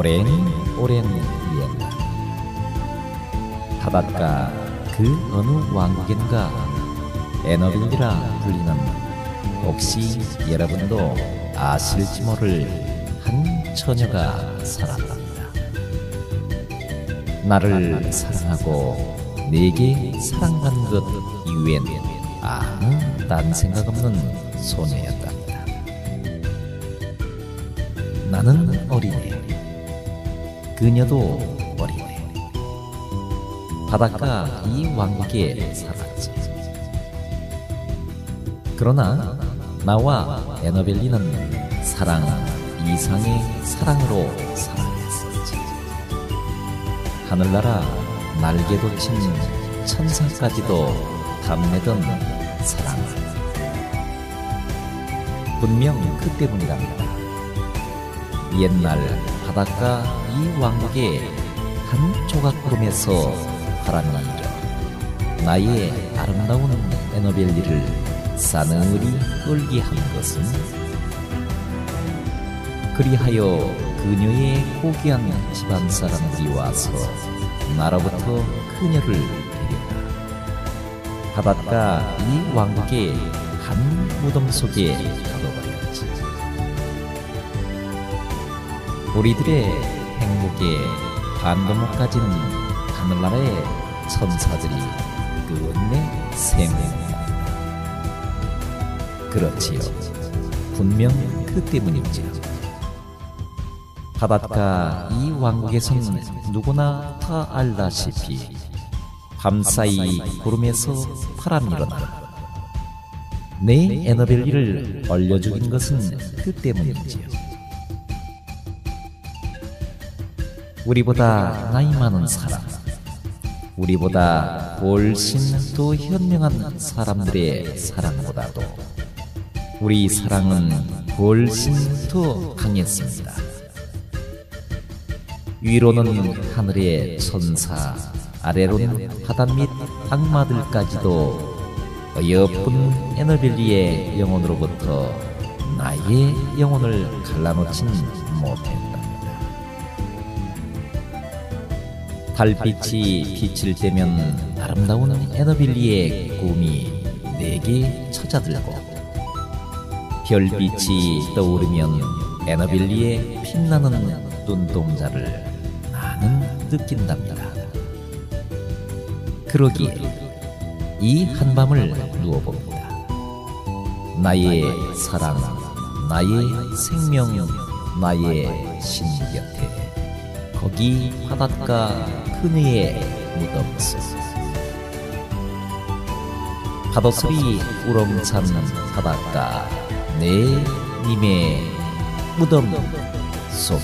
오랜 오랜 옛날 바닷가 그 어느 왕국인가 에너빌리라 불리는 혹시 여러분도 아실지 모를 한 처녀가 살았답니다. 나를 사랑하고 내게 사랑한 것 이외엔 아무 딴 생각 없는 소녀였답니다. 나는 어린애, 그녀도 어린애. 바닷가 이 왕국에 살았지. 그러나 나와 에너벨리는 사랑 이상의 사랑으로 살아냈었지. 하늘나라 날개 돋친 천사까지도 탐내던 사랑. 분명 그 때문이랍니다. 옛날 바닷가 이 왕국의 한 조각 구름에서 바람이 일어 나의 아름다운 에너벨리를 싸늘히 끌게 한 것은 그리하여 그녀의 고귀한 집안 사람들이 와서 나로부터 그녀를 데려가 바닷가 이 왕국의 한 무덤 속에 가둬버렸지. 우리들의 행복에 반도 못 가진 하늘나라의 천사들이 끝내 세명입니다. 그렇지요. 분명 그 때문이지요. 바닷가 이 왕국에선 누구나 다 알다시피 밤사이 구름에서 바람이 일어나 내 에너벨리를 얼려 죽인 것은 그 때문이지요. 우리보다 나이 많은 사람, 우리보다 훨씬 더 현명한 사람들의 사랑보다도 우리 사랑은 훨씬 더 강했습니다. 위로는 하늘의 천사, 아래로는 바다 및 악마들까지도 어여쁜 에너벨리의 영혼으로부터 나의 영혼을 갈라놓진 못했답니다. 달빛이 빛을 떼면 아름다운 에너빌리의 꿈이 내게 찾아들고 별빛이 떠오르면 에너빌리의 빛나는 눈동자를 나는 느낀답니다. 그러기에 이 한밤을 누워봅니다. 나의 사랑, 나의 생명, 나의 신 곁에 거기 바닷가 그녀의 무덤 속 파도소리 우렁찬 바닷가 내 님의 무덤 속